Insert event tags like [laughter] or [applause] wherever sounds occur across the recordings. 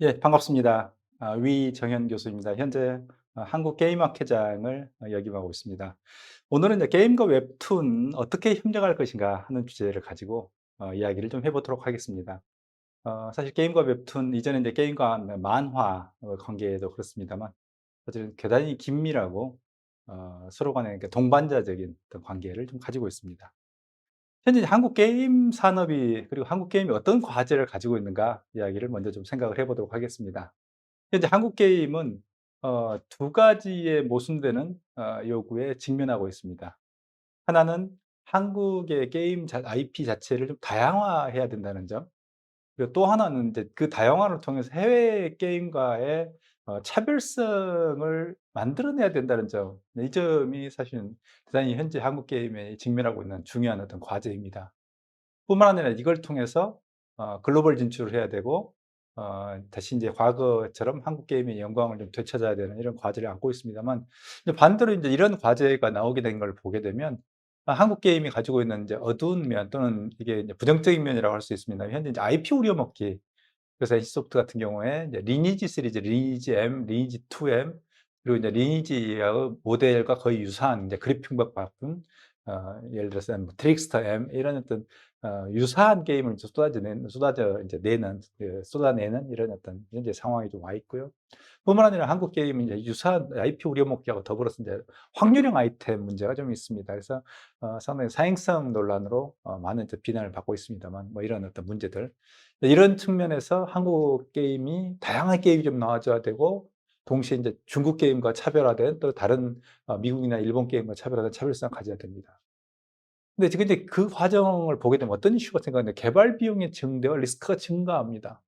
예, 반갑습니다. 아, 위정현 교수입니다. 현재 어, 한국 게임 학회장을 어, 역임하고 있습니다. 오늘은 게임과 웹툰 어떻게 협력할 것인가 하는 주제를 가지고 어, 이야기를 좀 해보도록 하겠습니다. 어, 사실 게임과 웹툰 이전에 이제 게임과 만화 어, 관계도 그렇습니다만 사실은 대단히 긴밀하고 어, 서로 이렇게 동반자적인 관계를 좀 가지고 있습니다. 현재 한국 게임 산업이 그리고 한국 게임이 어떤 과제를 가지고 있는가 이야기를 먼저 좀 생각을 해보도록 하겠습니다. 현재 한국 게임은 어, 두 가지의 모순되는 어, 요구에 직면하고 있습니다. 하나는 한국의 게임 자, IP 자체를 좀 다양화해야 된다는 점. 그리고 또 하나는 이제 그 다양화를 통해서 해외 게임과의 어, 차별성을 만들어내야 된다는 점. 이 점이 사실은 대단히 현재 한국 게임에 직면하고 있는 중요한 어떤 과제입니다. 뿐만 아니라 이걸 통해서 어, 글로벌 진출을 해야 되고 어, 다시 이제 과거처럼 한국 게임의 영광을 좀 되찾아야 되는 이런 과제를 안고 있습니다만 반대로 이제 이런 과제가 나오게 된 걸 보게 되면 아, 한국 게임이 가지고 있는 이제 어두운 면 또는 이게 부정적인 면이라고 할 수 있습니다. 현재 이제 IP 우려먹기 그래서 NC소프트 같은 경우에 리니지 시리즈, 리니지 M, 리니지 2M 그리고 이제 리니지의 모델과 거의 유사한 이제 그래픽박 바꾼 어, 예를 들어서 뭐 트릭스터 M 이런 어떤 어, 유사한 게임을 이제 쏟아져 쏟아져 이제 내는 그 쏟아내는 이런 어떤 현재 상황이 좀 와 있고요. 뿐만 아니라 한국 게임은 이제 유사한 IP 우려먹기하고 더불어서 이제 확률형 아이템 문제가 좀 있습니다. 그래서 어, 상당히 사행성 논란으로 어, 많은 이제 비난을 받고 있습니다만 뭐 이런 어떤 문제들 이런 측면에서 한국 게임이 다양한 게임이 좀 나와줘야 되고 동시에 이제 중국 게임과 차별화된 또 다른 어, 미국이나 일본 게임과 차별화된 차별성을 가져야 됩니다. 근데 이제 그 과정을 보게 되면 어떤 이슈가 생각하는데 개발 비용의 증대와 리스크가 증가합니다.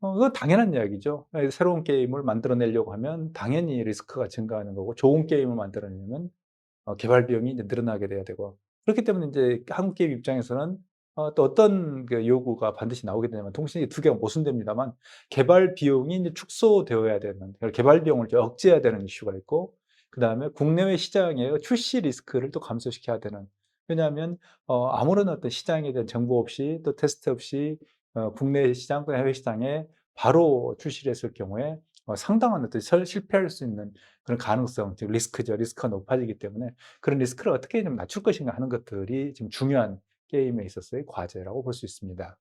어, 그건 당연한 이야기죠. 예, 새로운 게임을 만들어내려고 하면 당연히 리스크가 증가하는 거고 좋은 게임을 만들어내면 어, 개발 비용이 이제 늘어나게 돼야 되고 그렇기 때문에 이제 한국 게임 입장에서는 어, 또 어떤 그 요구가 반드시 나오게 되냐면 동시에 두 개가 모순됩니다만 개발 비용이 이제 축소되어야 되는 그러니까 개발 비용을 좀 억제해야 되는 이슈가 있고 그 다음에 국내외 시장의 출시 리스크를 또 감소시켜야 되는 왜냐하면 어, 아무런 어떤 시장에 대한 정보 없이 또 테스트 없이 어, 국내 시장 또 해외 시장에 바로 출시를 했을 경우에 어, 상당한 어떤 실패할 수 있는 그런 가능성, 즉 리스크죠. 리스크가 높아지기 때문에 그런 리스크를 어떻게 좀 낮출 것인가 하는 것들이 지금 중요한 게임에 있어서의 과제라고 볼 수 있습니다.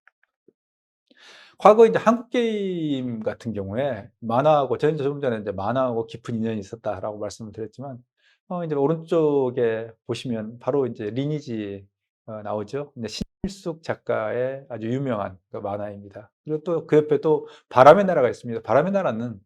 과거 이제 한국 게임 같은 경우에 만화하고 저는 조금 전에 이제 만화하고 깊은 인연이 있었다라고 말씀을 드렸지만 어 이제 오른쪽에 보시면 바로 이제 리니지 어 나오죠. 근데 신일숙 작가의 아주 유명한 그 만화입니다. 그리고 또 그 옆에 또 바람의 나라가 있습니다. 바람의 나라는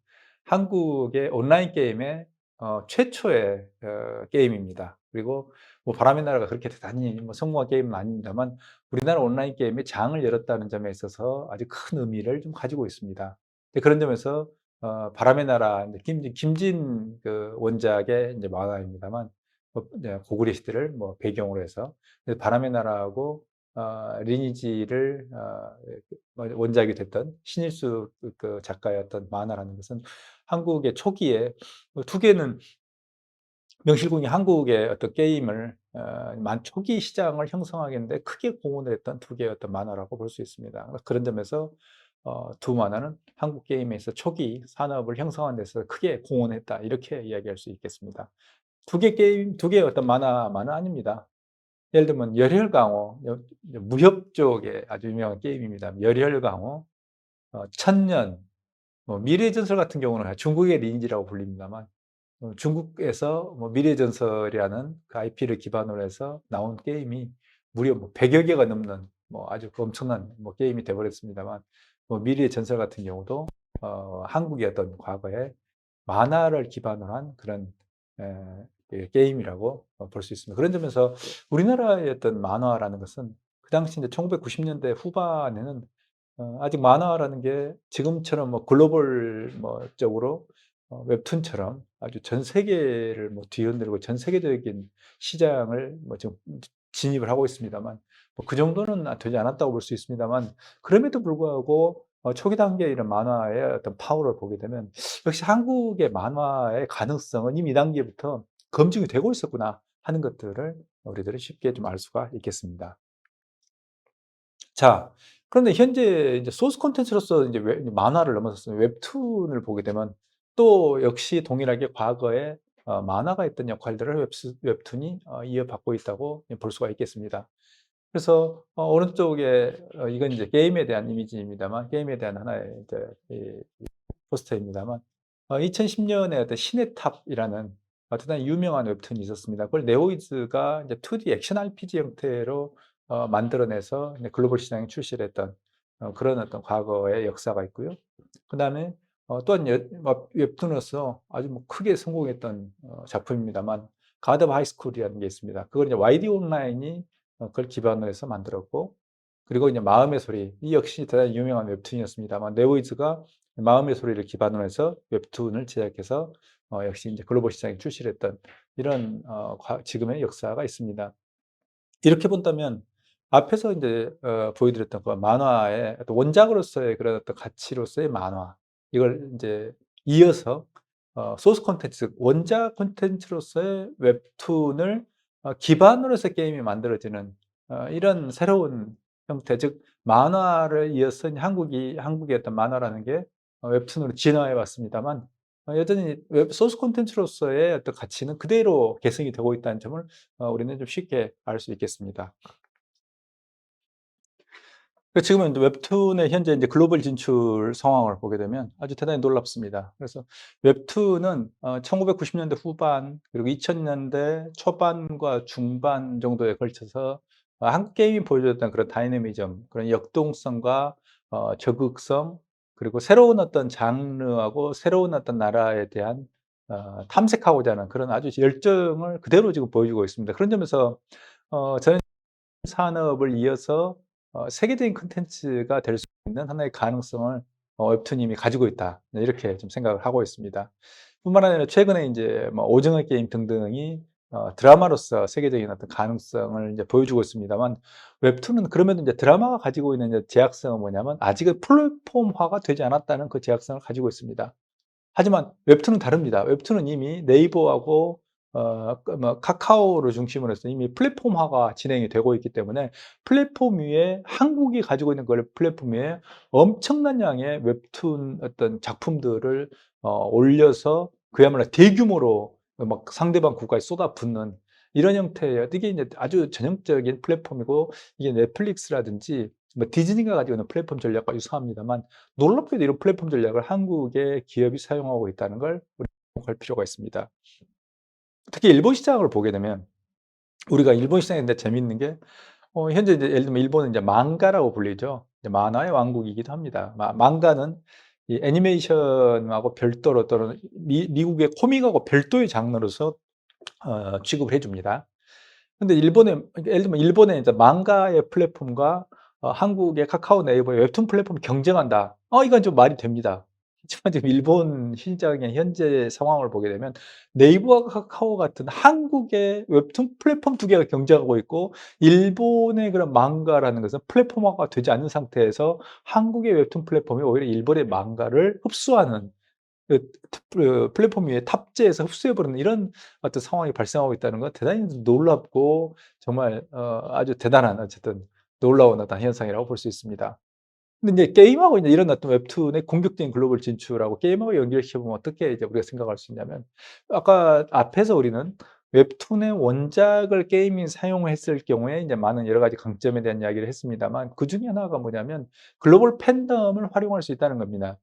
한국의 온라인 게임의 어 최초의 어 게임입니다. 그리고 뭐 바람의 나라가 그렇게 대단히 뭐 성공한 게임은 아닙니다만 우리나라 온라인 게임의 장을 열었다는 점에 있어서 아주 큰 의미를 좀 가지고 있습니다. 그런 점에서 어, 바람의 나라 김진, 김진 그 원작의 이제 만화입니다만 뭐 고구려 시대를 뭐 배경으로 해서 바람의 나라하고 어, 리니지를 어, 뭐 원작이 됐던 신일수 그 어떤 만화라는 것은 한국의 초기에 뭐두 개는 명실공히 한국의 어떤 게임을 어, 만 초기 시장을 형성하겠는데 크게 공헌을 했던 두 개의 어떤 만화라고 볼 수 있습니다. 그런 점에서 어, 두 만화는 한국 게임에서 초기 산업을 형성하는 데서 크게 공헌했다 이렇게 이야기할 수 있겠습니다. 두 개 게임, 두 개의 어떤 만화만은 아닙니다. 예를 들면 열혈강호, 무협 쪽의 아주 유명한 게임입니다. 열혈강호, 어, 천년, 뭐 미래 전설 같은 경우는 중국의 리니지라고 불립니다만 어, 중국에서 뭐 미래 전설이라는 그 IP를 기반으로 해서 나온 게임이 무려 뭐 100여 개가 넘는 뭐 아주 엄청난 뭐 게임이 되어버렸습니다만 뭐 미래의 전설 같은 경우도 어, 한국의 어떤 과거에 만화를 기반으로 한 그런 에, 예, 게임이라고 볼 수 있습니다. 그런 점에서 우리나라의 어떤 만화라는 것은 그 당시 이제 1990년대 후반에는 어, 아직 만화라는 게 지금처럼 뭐 글로벌 뭐 쪽으로 어, 웹툰처럼 아주 전 세계를 뭐 뒤흔들고 전 세계적인 시장을 뭐 지금 진입을 하고 있습니다만 뭐 그 정도는 되지 않았다고 볼 수 있습니다만 그럼에도 불구하고 어, 초기 단계의 이런 만화의 어떤 파워를 보게 되면 역시 한국의 만화의 가능성은 이미 2단계부터 검증이 되고 있었구나 하는 것들을 우리들이 쉽게 좀 알 수가 있겠습니다. 자, 그런데 현재 이제 소스 콘텐츠로서 이제 웹 만화를 넘어서서 웹툰을 보게 되면 또 역시 동일하게 과거에 어 만화가 했던 역할들을 웹툰이 어 이어받고 있다고 예볼 수가 있겠습니다. 그래서 어 오른쪽에 어 이건 이제 게임에 대한 이미지입니다만 게임에 대한 하나의 이제 이 포스터입니다만 어 2010 년에 어떤 신의 탑이라는 어 대단히 유명한 웹툰이 있었습니다. 그걸 네오이즈가 이제 2D 액션 RPG 형태로 어 만들어내서 글로벌 시장에 출시를 했던 어 그런 어떤 과거의 역사가 있고요. 그 다음에 어 또한 여뭐 웹툰으로서 아주 뭐 크게 성공했던 어 작품입니다만 가드 하이스쿨이라는 게 있습니다. 그걸 이제 YD 온라인이 어 그걸 기반으로 해서 만들었고 그리고 이제 마음의 소리 이 역시 대단히 유명한 웹툰이었습니다만 네오이즈가 마음의 소리를 기반으로 해서 웹툰을 제작해서 어 역시 인제 글로벌 시장에 출시를 했던 이런 어과 지금의 역사가 있습니다. 이렇게 본다면 앞에서 인제 어 보여드렸던 그 만화의 원작으로서의 그런 어떤 가치로서의 만화 이걸 인제 이어서 어 소스 콘텐츠 원작 콘텐츠로서의 웹툰을 어 기반으로 해서 게임이 만들어지는 어 이런 새로운 형태 즉 만화를 이어서 한국이 한국의 어떤 만화라는 게어 웹툰으로 진화해 왔습니다만 어 여전히 웹 소스 콘텐츠로서의 어떤 가치는 그대로 계승이 되고 있다는 점을 어 우리는 좀 쉽게 알 수 있겠습니다. 그 지금은 웹툰의 현재 인제 글로벌 진출 상황을 보게 되면 아주 대단히 놀랍습니다. 그래서 웹툰은 어1990 년대 후반 그리고 2000 년대 초반과 중반 정도에 걸쳐서 어 한국 게임이 보여줬던 그런 다이내미즘 그런 역동성과 어 적극성 그리고 새로운 어떤 장르하고 새로운 어떤 나라에 대한 어 탐색하고자 하는 그런 아주 열정을 그대로 지금 보여주고 있습니다. 그런 점에서 어 저는 산업을 이어서 어 '세계적인 콘텐츠가 될 수 있는 하나의 가능성을 어 웹툰이 이미 가지고 있다.' 네 이렇게 좀 생각을 하고 있습니다. 뿐만 아니라 최근에 인제 뭐 오징어 게임 등등이 어 드라마로서 세계적인 어떤 가능성을 이제 보여주고 있습니다만 웹툰은 그럼에도 인제 드라마가 가지고 있는 이제 제약성은 뭐냐면 아직은 플랫폼화가 되지 않았다는 그 제약성을 가지고 있습니다. 하지만 웹툰은 다릅니다. 웹툰은 이미 네이버하고 어그뭐 카카오를 중심으로 해서 이미 플랫폼화가 진행이 되고 있기 때문에 플랫폼 위에 한국이 가지고 있는 그걸 플랫폼 위에 엄청난 양의 웹툰 어떤 작품들을 어 올려서 그야말로 대규모로 어막 상대방 국가에 쏟아붓는 이런 형태의 이게 인제 아주 전형적인 플랫폼이고 이게 넷플릭스라든지 뭐 디즈니가 가지고 있는 플랫폼 전략과 유사합니다만 놀랍게도 이런 플랫폼 전략을 한국의 기업이 사용하고 있다는 걸 우리가 할 필요가 있습니다. 특히 일본 시장을 보게 되면 우리가 일본 시장이 근데 재미있는 게 어 현재 이제 예를 들면 일본은 이제 망가라고 불리죠. 이제 만화의 왕국이기도 합니다. 마 망가는 이 애니메이션하고 별도로 또는 미 미국의 코믹하고 별도의 장르로서 어 취급을 해 줍니다. 근데 일본의 그러니까 예를 들면 일본의 이제 망가의 플랫폼과 어 한국의 카카오 네이버의 웹툰 플랫폼이 경쟁한다. 어 이건 좀 말이 됩니다. 하지만 지금 일본 시장의 현재 상황을 보게 되면 네이버와 카카오 같은 한국의 웹툰 플랫폼 2 개가 경쟁하고 있고 일본의 그런 망가라는 것은 플랫폼화가 되지 않은 상태에서 한국의 웹툰 플랫폼이 오히려 일본의 망가를 흡수하는 그트그 플랫폼 위에 탑재해서 흡수해 버리는 이런 어떤 상황이 발생하고 있다는 건 대단히 놀랍고 정말 어 아주 대단한 어쨌든 놀라운 어떤 현상이라고 볼 수 있습니다. 근데 인제 게임하고 인제 이런 어떤 웹툰의 공격적인 글로벌 진출하고 게임하고 연결시켜 보면 어떻게 이제 우리가 생각할 수 있냐면 아까 앞에서 우리는 웹툰의 원작을 게임이 사용했을 경우에 인제 많은 여러 가지 강점에 대한 이야기를 했습니다만 그 중에 하나가 뭐냐면 글로벌 팬덤을 활용할 수 있다는 겁니다.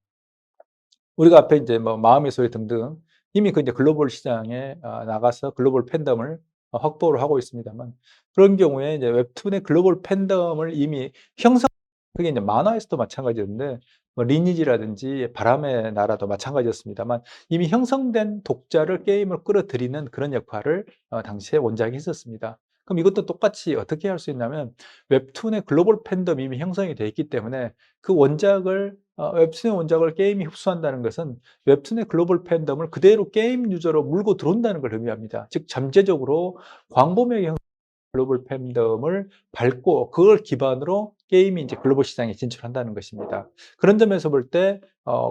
우리가 앞에 인제 뭐 마음의 소리 등등 이미 그 인제 글로벌 시장에 어 나가서 글로벌 팬덤을 어 확보를 하고 있습니다만 그런 경우에 이제 웹툰의 글로벌 팬덤을 이미 형성 그게 인제 만화에서도 마찬가지였는데 뭐 리니지라든지 바람의 나라도 마찬가지였습니다만 이미 형성된 독자를 게임으로 끌어들이는 그런 역할을 어 당시에 원작이 했었습니다. 그럼 이것도 똑같이 어떻게 할 수 있냐면 웹툰의 글로벌 팬덤이 이미 형성이 돼 있기 때문에 그 원작을 어 웹툰의 원작을 게임이 흡수한다는 것은 웹툰의 글로벌 팬덤을 그대로 게임 유저로 물고 들어온다는 걸 의미합니다. 즉 잠재적으로 광범위하게 형 글로벌 팬덤을 밟고 그걸 기반으로 게임이 인제 글로벌 시장에 진출한다는 것입니다. 그런 점에서 볼때어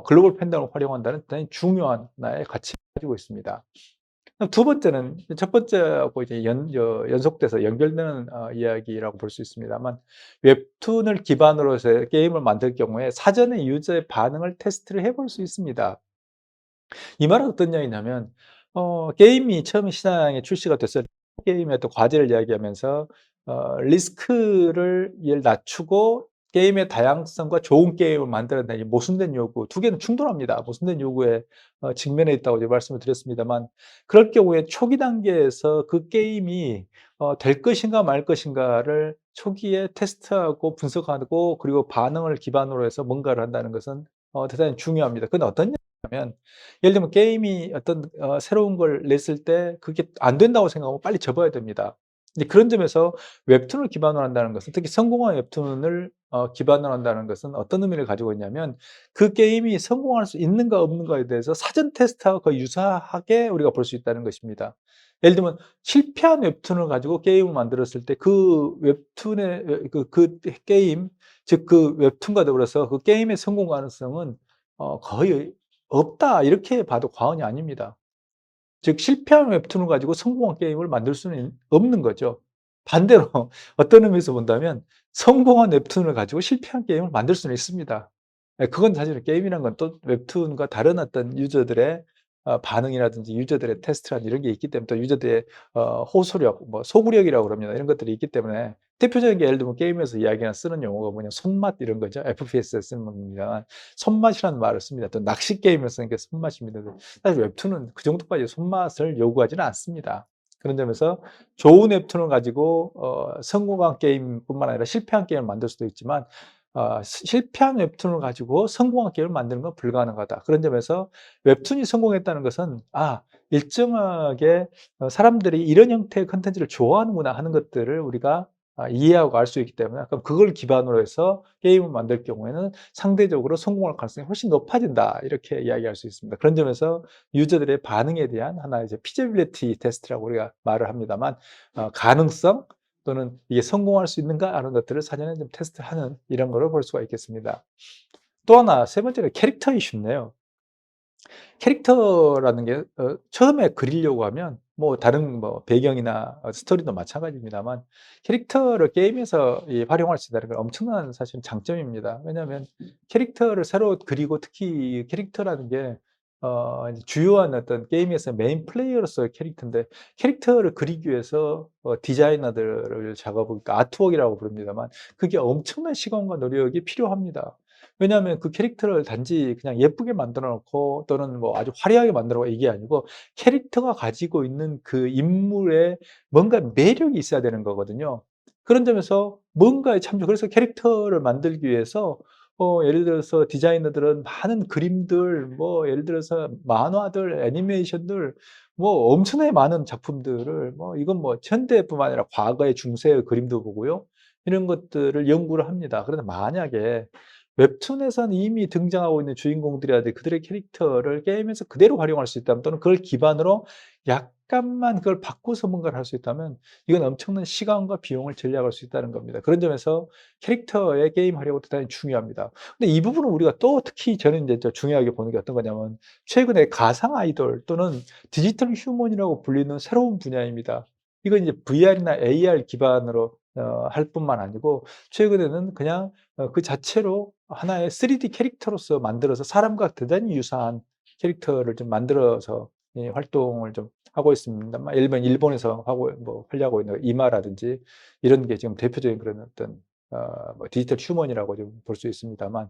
글로벌 팬덤을 활용한다는 대단히 중요한 하나의 가치를 가지고 있습니다. 두 번째는 첫 번째하고 이제 연, 여- 연속돼서 연결되는 어, 이야기라고 볼 수 있습니다만 웹툰을 기반으로 해서 게임을 만들 경우에 사전에 유저의 반응을 테스트를 해볼 수 있습니다. 이 말은 어떤 이야기냐면 어, 게임이 처음 시장에 출시가 됐을 때 게임의 또 과제를 이야기하면서 어, 리스크를 를 낮추고 게임의 다양성과 좋은 게임을 만들어내는 이 모순된 요구 두 개는 충돌합니다. 모순된 요구에 어, 직면해 있다고 이제 말씀을 드렸습니다만 그럴 경우에 초기 단계에서 그 게임이 어, 될 것인가 말 것인가를 초기에 테스트하고 분석하고 그리고 반응을 기반으로 해서 뭔가를 한다는 것은 어, 대단히 중요합니다. 그건 어떤 냐면 예를 들면 게임이 어떤 어, 새로운 걸 냈을 때 그게 안 된다고 생각하면 빨리 접어야 됩니다. 근데 그런 점에서 웹툰을 기반으로 한다는 것은 특히 성공한 웹툰을 어, 기반으로 한다는 것은 어떤 의미를 가지고 있냐면 그 게임이 성공할 수 있는가 없는가에 대해서 사전 테스트하고 거의 유사하게 우리가 볼 수 있다는 것입니다. 예를 들면 실패한 웹툰을 가지고 게임을 만들었을 때 그 웹툰의 그, 그 게임 즉 그 웹툰과 더불어서 그 게임의 성공 가능성은 어, 거의 없다 이렇게 봐도 과언이 아닙니다. 즉 실패한 웹툰을 가지고 성공한 게임을 만들 수는 없는 거죠. 반대로 [laughs] 어떤 의미에서 본다면 성공한 웹툰을 가지고 실패한 게임을 만들 수는 있습니다. 예, 그건 사실은 게임이란 건 또 웹툰과 다른 어떤 유저들의 어, 반응이라든지 유저들의 테스트라든지 이런 게 있기 때문에 또 유저들의 어, 호소력, 뭐 소구력이라고 그럽니다. 이런 것들이 있기 때문에 대표적인 게 예를 들면 게임에서 이야기하는 쓰는 용어가 뭐냐 손맛 이런 거죠. FPS에 쓰는 겁니다. 손맛이라는 말을 씁니다. 또 낚시 게임에서 쓰는 게 손맛입니다. 사실 웹툰은 그 정도까지 손맛을 요구하지는 않습니다. 그런 점에서 좋은 웹툰을 가지고 어, 성공한 게임뿐만 아니라 실패한 게임을 만들 수도 있지만 어, 실패한 웹툰을 가지고 성공한 게임을 만드는 건 불가능하다. 그런 점에서 웹툰이 성공했다는 것은 아 일정하게 어, 사람들이 이런 형태의 컨텐츠를 좋아하는구나 하는 것들을 우리가 아, 이해하고 알 수 있기 때문에 그럼 그걸 기반으로 해서 게임을 만들 경우에는 상대적으로 성공할 가능성이 훨씬 높아진다 이렇게 이야기할 수 있습니다. 그런 점에서 유저들의 반응에 대한 하나의 이제 피저빌리티 테스트라고 우리가 말을 합니다만 어, 가능성 또는 이게 성공할 수 있는가 하는 것들을 사전에 좀 테스트하는 이런 거를 볼 수가 있겠습니다. 또 하나 세 번째는 캐릭터 이슈인데요. 캐릭터라는 게 어, 처음에 그리려고 하면 뭐 다른 뭐 배경이나 어, 스토리도 마찬가지입니다만 캐릭터를 게임에서 이 활용할 수 있다는 건 엄청난 사실 장점입니다. 왜냐하면 캐릭터를 새로 그리고 특히 캐릭터라는 게 어, 주요한 어떤 게임에서 메인 플레이어로서의 캐릭터인데 캐릭터를 그리기 위해서 어, 디자이너들을 작업을 그러니까 아트웍이라고 부릅니다만 그게 엄청난 시간과 노력이 필요합니다. 왜냐하면 그 캐릭터를 단지 그냥 예쁘게 만들어 놓고 또는 뭐 아주 화려하게 만들어 놓고 이게 아니고 캐릭터가 가지고 있는 그 인물에 뭔가 매력이 있어야 되는 거거든요. 그런 점에서 뭔가에 참조 그래서 캐릭터를 만들기 위해서 어 예를 들어서 디자이너들은 많은 그림들 뭐 예를 들어서 만화들, 애니메이션들 뭐 엄청나게 많은 작품들을 뭐 이건 뭐 현대뿐만 아니라 과거의 중세의 그림도 보고요. 이런 것들을 연구를 합니다. 그런데 만약에 웹툰에서는 이미 등장하고 있는 주인공들이라든지 그들의 캐릭터를 게임에서 그대로 활용할 수 있다면 또는 그걸 기반으로 약 간만 그걸 바꿔서 뭔가를 할 수 있다면 이건 엄청난 시간과 비용을 절약할 수 있다는 겁니다. 그런 점에서 캐릭터의 게임 활용이 대단히 중요합니다. 근데 이 부분은 우리가 또 특히 저는 이제 중요하게 보는 게 어떤 거냐면 최근에 가상 아이돌 또는 디지털 휴먼이라고 불리는 새로운 분야입니다. 이건 이제 VR이나 AR 기반으로 어, 할 뿐만 아니고 최근에는 그냥 어, 그 자체로 하나의 3D 캐릭터로서 만들어서 사람과 대단히 유사한 캐릭터를 좀 만들어서 이 활동을 좀 하고 있습니다만 일본 일본에서 하고 뭐 하려고 있는 이마라든지 이런 게 지금 대표적인 그런 어떤 어, 뭐 디지털 휴먼이라고 좀 볼 수 있습니다만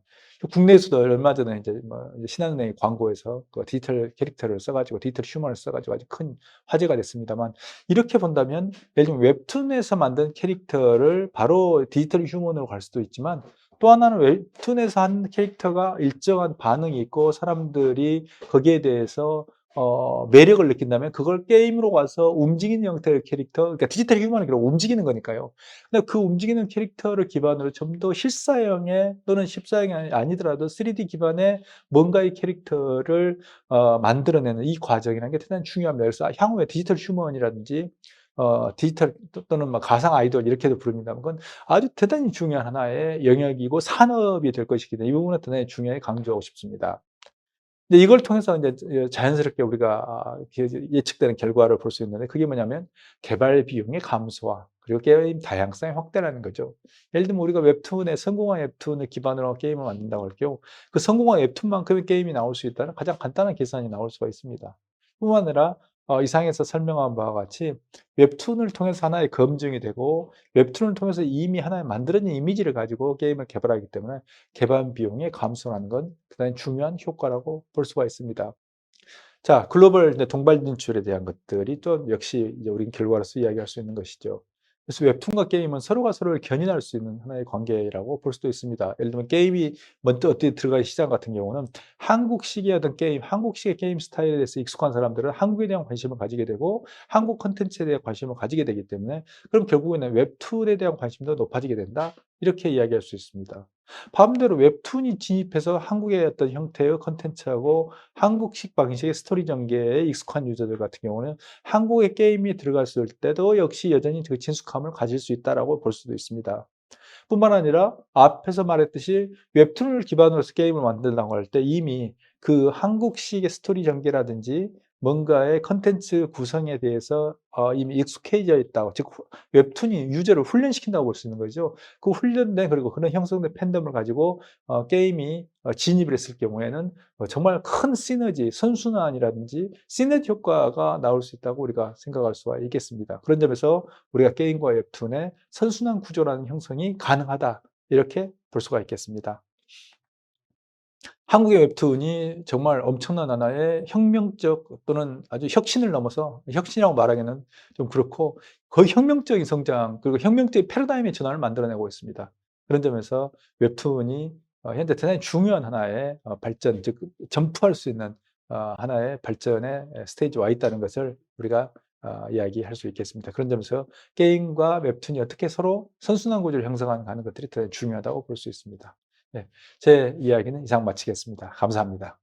국내에서도 얼마 전에 이제 뭐 신한은행 광고에서 그 디지털 캐릭터를 써가지고 디지털 휴먼을 써가지고 아주 큰 화제가 됐습니다만 이렇게 본다면 예를 들면 웹툰에서 만든 캐릭터를 바로 디지털 휴먼으로 갈 수도 있지만 또 하나는 웹툰에서 한 캐릭터가 일정한 반응이 있고 사람들이 거기에 대해서 어, 매력을 느낀다면 그걸 게임으로 와서 움직이는 형태의 캐릭터, 그러니까 디지털 휴먼은 결국 움직이는 거니까요. 근데 그 움직이는 캐릭터를 기반으로 좀 더 실사형의 또는 십사형이 아니더라도 3D 기반의 뭔가의 캐릭터를 어, 만들어내는 이 과정이라는 게 대단히 중요합니다. 그래서 향후에 디지털 휴먼이라든지 어, 디지털 또는 뭐 가상 아이돌 이렇게도 부릅니다만 그건 아주 대단히 중요한 하나의 영역이고 산업이 될 것이기 때문에 이 부분은 대단히 중요하게 강조하고 싶습니다. 근데 이걸 통해서 이제 예 자연스럽게 우리가 아 예측되는 결과를 볼 수 있는데 그게 뭐냐면 개발 비용의 감소와 그리고 게임 다양성의 확대라는 거죠. 예를 들면 우리가 웹툰에 성공한 웹툰을 기반으로 한 게임을 만든다고 할 경우 그 성공한 웹툰만큼의 게임이 나올 수 있다는 가장 간단한 계산이 나올 수가 있습니다. 뿐만 아니라 어 이상에서 설명한 바와 같이 웹툰을 통해서 하나의 검증이 되고 웹툰을 통해서 이미 하나의 만들어진 이미지를 가지고 게임을 개발하기 때문에 개발 비용의 감소라는 건 대단히 중요한 효과라고 볼 수가 있습니다. 자, 글로벌 동발 진출에 대한 것들이 또 역시 이제 우린 결과로서 이야기할 수 있는 것이죠. 그래서 웹툰과 게임은 서로가 서로를 견인할 수 있는 하나의 관계라고 볼 수도 있습니다. 예를 들면 게임이 먼저 어떻게 들어갈 시장 같은 경우는 한국식의 어떤 게임, 한국식의 게임 스타일에 대해서 익숙한 사람들은 한국에 대한 관심을 가지게 되고 한국 콘텐츠에 대한 관심을 가지게 되기 때문에 그럼 결국에는 웹툰에 대한 관심도 높아지게 된다. 이렇게 이야기할 수 있습니다. 반대로 웹툰이 진입해서 한국의 어떤 형태의 콘텐츠하고 한국식 방식의 스토리 전개에 익숙한 유저들 같은 경우는 한국의 게임이 들어갔을 때도 역시 여전히 그 친숙함을 가질 수 있다라고 볼 수도 있습니다. 뿐만 아니라 앞에서 말했듯이 웹툰을 기반으로 해서 게임을 만든다고 할 때 이미 그 한국식의 스토리 전개라든지 뭔가의 컨텐츠 구성에 대해서 어 이미 익숙해져 있다고 즉후 웹툰이 유저를 훈련시킨다고 볼 수 있는 거죠. 그 훈련된 그리고 그런 형성된 팬덤을 가지고 어 게임이 어 진입을 했을 경우에는 어 정말 큰 시너지, 선순환이라든지 시너지 효과가 나올 수 있다고 우리가 생각할 수가 있겠습니다. 그런 점에서 우리가 게임과 웹툰의 선순환 구조라는 형성이 가능하다. 이렇게 볼 수가 있겠습니다. 한국의 웹툰이 정말 엄청난 하나의 혁명적 또는 아주 혁신을 넘어서 혁신이라고 말하기는 좀 그렇고 거의 혁명적인 성장 그리고 혁명적인 패러다임의 전환을 만들어내고 있습니다. 그런 점에서 웹툰이 어 현재 대단히 중요한 하나의 어 발전 즉 점프할 수 있는 어 하나의 발전의 에 스테이지에 와 있다는 것을 우리가 어 이야기할 수 있겠습니다. 그런 점에서 게임과 웹툰이 어떻게 서로 선순환 구조를 형성하는 하는 것들이 대단히 중요하다고 볼 수 있습니다. 네. 제 이야기는 이상 마치겠습니다. 감사합니다.